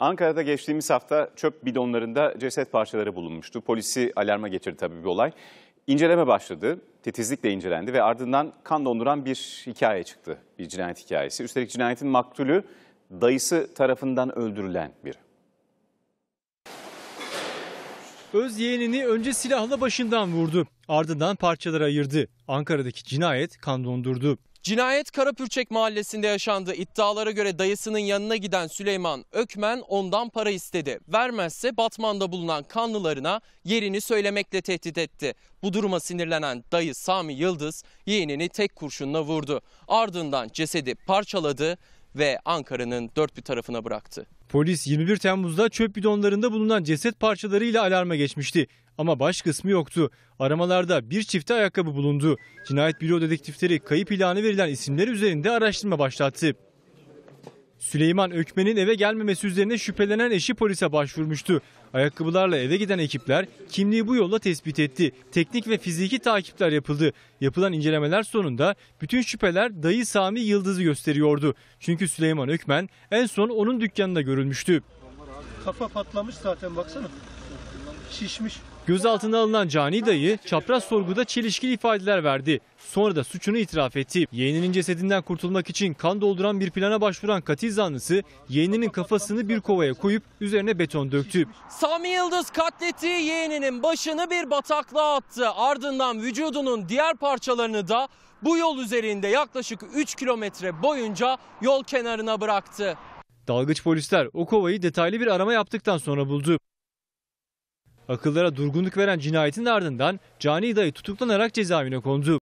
Ankara'da geçtiğimiz hafta çöp bidonlarında ceset parçaları bulunmuştu. Polisi alarma geçirdi tabii bir olay. İnceleme başladı, titizlikle incelendi ve ardından kan donduran bir hikaye çıktı. Bir cinayet hikayesi. Üstelik cinayetin maktulü dayısı tarafından öldürülen biri. Öz yeğenini önce silahla başından vurdu. Ardından parçalara ayırdı. Ankara'daki cinayet kan dondurdu. Cinayet Karapürçek mahallesinde yaşandı. İddialara göre dayısının yanına giden Süleyman Ökmen ondan para istedi. Vermezse Batman'da bulunan kanlılarına yerini söylemekle tehdit etti. Bu duruma sinirlenen dayı Sami Yıldız yeğenini tek kurşunla vurdu. Ardından cesedi parçaladı ve Ankara'nın dört bir tarafına bıraktı. Polis 21 Temmuz'da çöp bidonlarında bulunan ceset parçalarıyla alarma geçmişti. Ama baş kısmı yoktu. Aramalarda bir çifte ayakkabı bulundu. Cinayet büro dedektifleri kayıp ilanı verilen isimler üzerinde araştırma başlattı. Süleyman Ökmen'in eve gelmemesi üzerine şüphelenen eşi polise başvurmuştu. Ayakkabılarla eve giden ekipler kimliği bu yolla tespit etti. Teknik ve fiziki takipler yapıldı. Yapılan incelemeler sonunda bütün şüpheler dayı Sami Yıldız'ı gösteriyordu. Çünkü Süleyman Ökmen en son onun dükkanında görülmüştü. Kafa patlamış zaten baksana. Şişmiş. Gözaltına alınan Cani dayı çapraz sorguda çelişkili ifadeler verdi. Sonra da suçunu itiraf etti. Yeğeninin cesedinden kurtulmak için kan dolduran bir plana başvuran katil zanlısı yeğeninin kafasını bir kovaya koyup üzerine beton döktü. Sami Yıldız katlettiği yeğeninin başını bir bataklığa attı. Ardından vücudunun diğer parçalarını da bu yol üzerinde yaklaşık 3 kilometre boyunca yol kenarına bıraktı. Dalgıç polisler o kovayı detaylı bir arama yaptıktan sonra buldu. Akıllara durgunluk veren cinayetin ardından Cani dayı tutuklanarak cezaevine kondu.